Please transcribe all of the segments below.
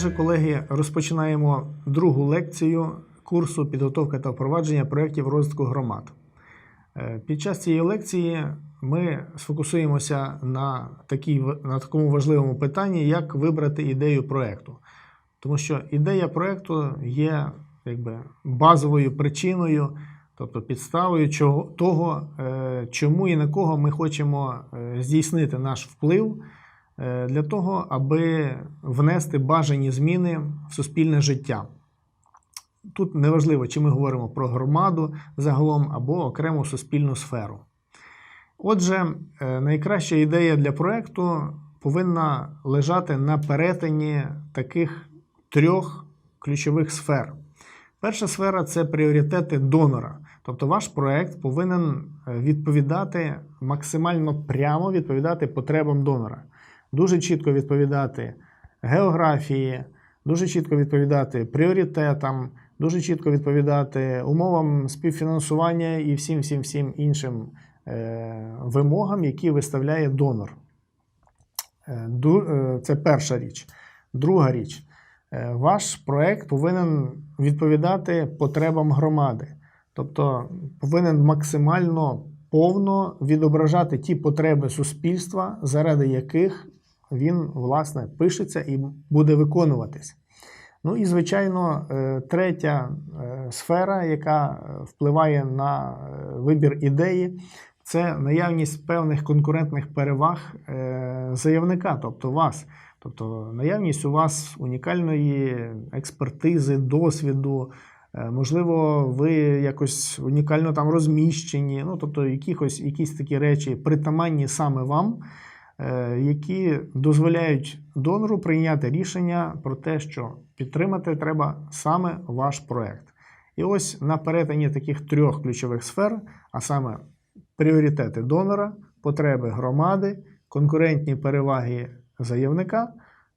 Отже, колеги, розпочинаємо другу лекцію курсу підготовка та впровадження проєктів розвитку громад. Е, Під час цієї лекції ми сфокусуємося на, такій, на такому важливому питанні, як вибрати ідею проєкту. Тому що ідея проєкту є якби, базовою причиною, тобто підставою чого, того, е, чому і на кого ми хочемо е, здійснити наш вплив для того, аби внести бажані зміни в суспільне життя. Тут неважливо, чи ми говоримо про громаду загалом або окрему суспільну сферу. Отже, е, найкраща ідея для проекту повинна лежати на перетині таких трьох ключових сфер. Перша сфера це пріоритети донора. Тобто ваш проект повинен е, відповідати максимально прямо відповідати потребам донора. Дуже чітко відповідати географії, дуже чітко відповідати пріоритетам, дуже чітко відповідати умовам співфінансування і всім всім всім іншим е, вимогам, які виставляє донор. Е, е, Це перша річ. Друга річ. Ваш проект повинен відповідати потребам громади. Тобто повинен максимально повно відображати ті потреби суспільства, заради яких він, власне, пишеться і буде виконуватись. Ну і, звичайно, е, третя е, сфера, яка е, впливає на вибір ідеї, це наявність певних конкурентних переваг заявника, тобто вас. Тобто наявність у вас унікальної експертизи, досвіду, можливо, ви якось унікально там розміщені, ну тобто якихось, якісь такі речі притаманні саме вам, які дозволяють донору прийняти рішення про те, що підтримати треба саме ваш проект. І ось на перетині таких трьох ключових сфер, а саме пріоритети донора, потреби громади, конкурентні переваги заявника,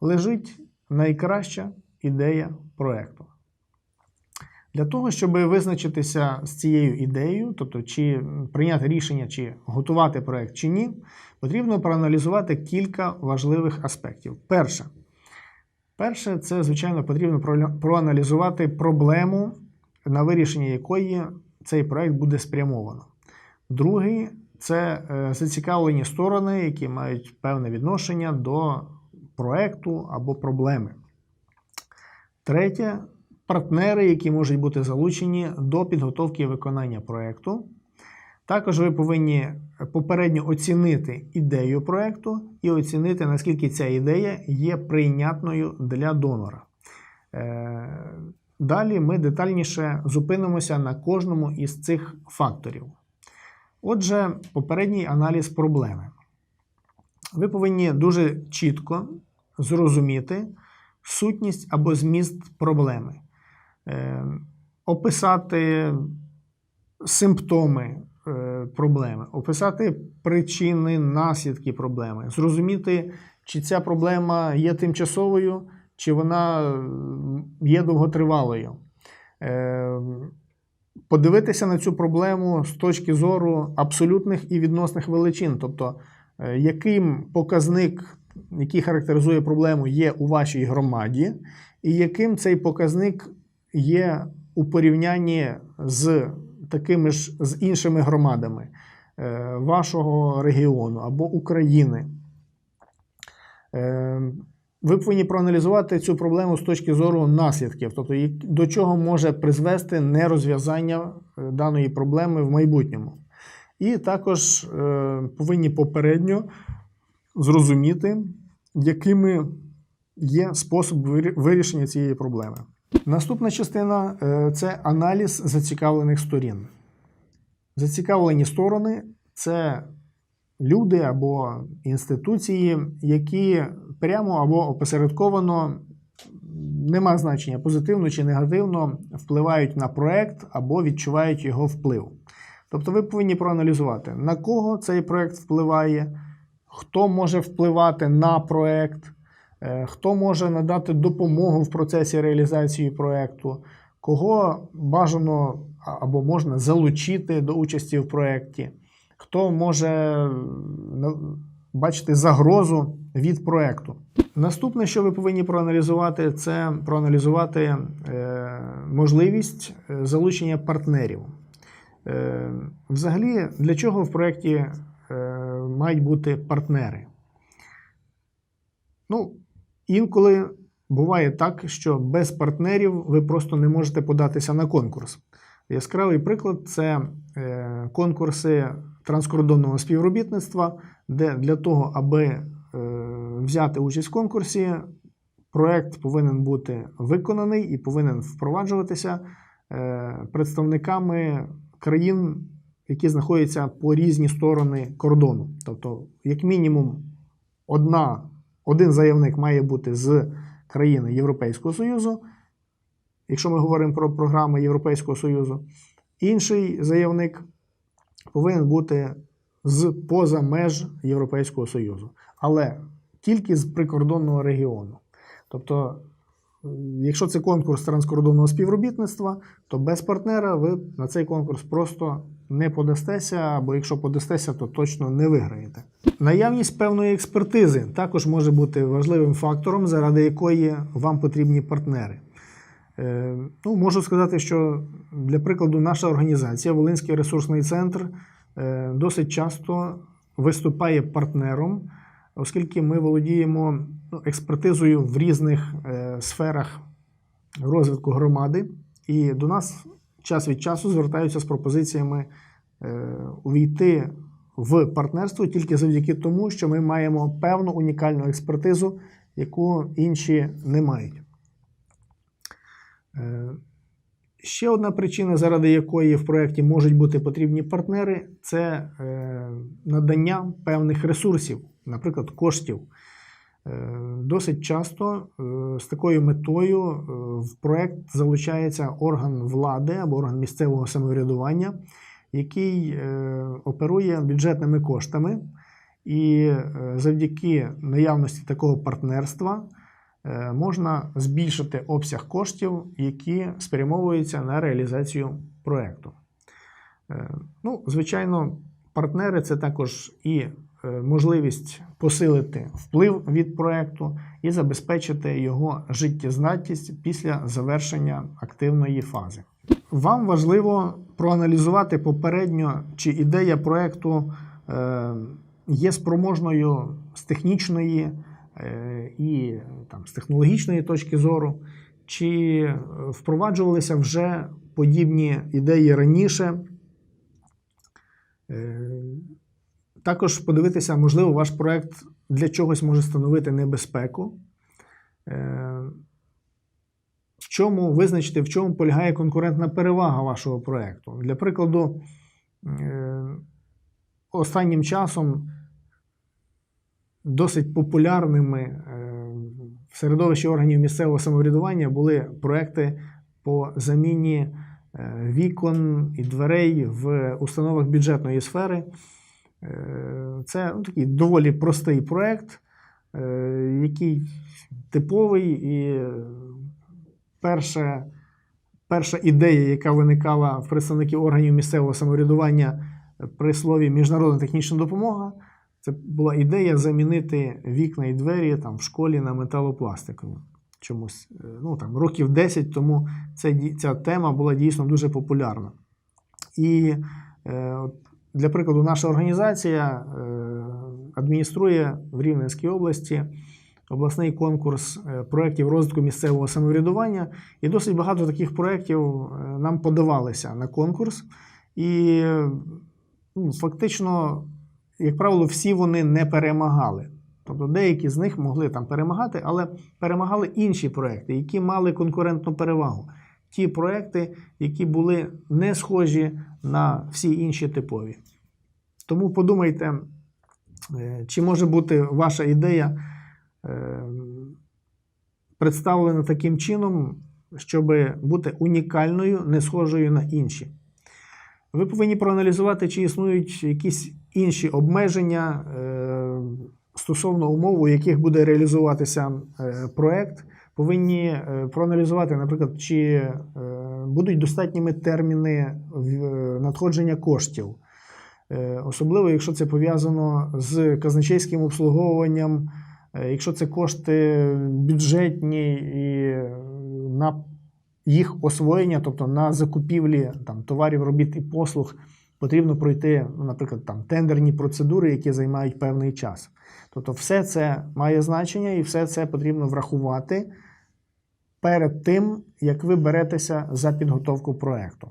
лежить найкраща ідея проекту. Для того, щоб визначитися з цією ідеєю, тобто чи прийняти рішення, чи готувати проект чи ні, потрібно проаналізувати кілька важливих аспектів. Перше, перше це, звичайно, потрібно проаналізувати проблему, на вирішення якої цей проект буде спрямовано. Другий це е, зацікавлені сторони, які мають певне відношення до проекту або проблеми. Третє партнери, які можуть бути залучені до підготовки виконання проекту. Також ви повинні попередньо оцінити ідею проекту і оцінити, наскільки ця ідея є прийнятною для донора. Е, Далі ми детальніше зупинимося на кожному із цих факторів. Отже, попередній аналіз проблеми. Ви повинні дуже чітко зрозуміти сутність або зміст проблеми, Е, описати симптоми проблеми, описати причини, наслідки проблеми, зрозуміти, чи ця проблема є тимчасовою, чи вона є довготривалою. Е, Подивитися на цю проблему з точки зору абсолютних і відносних величин, тобто, е, яким показник, який характеризує проблему, є у вашій громаді, і яким цей показник є у порівнянні з такими ж з іншими громадами е, вашого регіону або України. Е, Ви повинні проаналізувати цю проблему з точки зору наслідків, тобто до чого може призвести нерозв'язання е, даної проблеми в майбутньому. І також повинні попередньо зрозуміти, якими є способи вирішення цієї проблеми. Наступна частина е, це аналіз зацікавлених сторін. Зацікавлені сторони це люди або інституції, які прямо або опосередковано нема значення позитивно чи негативно впливають на проект або відчувають його вплив. Тобто ви повинні проаналізувати, на кого цей проект впливає, хто може впливати на проект, хто може надати допомогу в процесі реалізації проекту, кого бажано або можна залучити до участі в проєкті, хто може бачити загрозу від проекту. Наступне, що ви повинні проаналізувати, це проаналізувати е, можливість е, залучення партнерів. Е, взагалі, для чого в проєкті е, мають бути партнери? Ну, інколи буває так, що без партнерів ви просто не можете податися на конкурс. Яскравий приклад це е, конкурси транскордонного співробітництва, де для того, аби е, взяти участь в конкурсі, проект повинен бути виконаний і повинен впроваджуватися е, представниками країн, які знаходяться по різні сторони кордону. Тобто, як мінімум, одна, один заявник має бути з країни Європейського Союзу, якщо ми говоримо про програми Європейського Союзу, інший заявник повинен бути з поза меж Європейського Союзу, але тільки з прикордонного регіону. Тобто, якщо це конкурс транскордонного співробітництва, то без партнера ви на цей конкурс просто не подастеся, або якщо подастеся, то точно не виграєте. Наявність певної експертизи також може бути важливим фактором, заради якої вам потрібні партнери. Е, Ну, можу сказати, що для прикладу, наша організація, Волинський ресурсний центр, е, досить часто виступає партнером, оскільки ми володіємо експертизою в різних е, сферах розвитку громади, і до нас час від часу звертаються з пропозиціями е, увійти в партнерство тільки завдяки тому, що ми маємо певну унікальну експертизу, яку інші не мають. Е, Ще одна причина, заради якої в проєкті можуть бути потрібні партнери, це надання певних ресурсів, наприклад, коштів. Е, Досить часто е, з такою метою е, в проєкт залучається орган влади або орган місцевого самоврядування, який оперує бюджетними коштами, і завдяки наявності такого партнерства можна збільшити обсяг коштів, які спрямовуються на реалізацію проєкту. Е, Ну, звичайно, партнери це також і можливість посилити вплив від проєкту і забезпечити його життєздатність після завершення активної фази. Вам важливо проаналізувати попередньо, чи ідея проєкту е, є спроможною з технічної е, і там, з технологічної точки зору, чи е, впроваджувалися вже подібні ідеї раніше. Також подивитися, можливо, ваш проект для чогось може становити небезпеку. Е, В чому визначити, в чому полягає конкурентна перевага вашого проекту. Для прикладу, е, останнім часом досить популярними е, в середовищі органів місцевого самоврядування були проекти по заміні вікон і дверей в установах бюджетної сфери. Е, Це ну, такий доволі простий проект, е, який типовий і перша, перша ідея, яка виникала в представників органів місцевого самоврядування при слові міжнародна технічна допомога, це була ідея замінити вікна і двері там, в школі на металопластикові. Чомусь е, ну, там, років 10 тому ця, ця тема була дійсно дуже популярна. І е, от для прикладу, наша організація е, адмініструє в Рівненській області обласний конкурс е, проєктів розвитку місцевого самоврядування. І досить багато таких проєктів е, нам подавалися на конкурс. І ну, фактично, як правило, всі вони не перемагали. Тобто деякі з них могли там перемагати, але перемагали інші проекти, які мали конкурентну перевагу. Ті проекти, які були не схожі на всі інші типові. Тому подумайте, е, чи може бути ваша ідея е, представлена таким чином, щоб бути унікальною, не схожою на інші. Ви повинні проаналізувати, чи існують якісь інші обмеження е, стосовно умов, у яких буде реалізуватися проект. Повинні е, проаналізувати, наприклад, чи е, будуть достатніми терміни е, надходження коштів. Особливо, якщо це пов'язано з казначейським обслуговуванням, якщо це кошти бюджетні і на їх освоєння, тобто на закупівлі там, товарів, робіт і послуг, потрібно пройти, ну, наприклад, там, тендерні процедури, які займають певний час. Тобто, все це має значення і все це потрібно врахувати перед тим, як ви беретеся за підготовку проекту.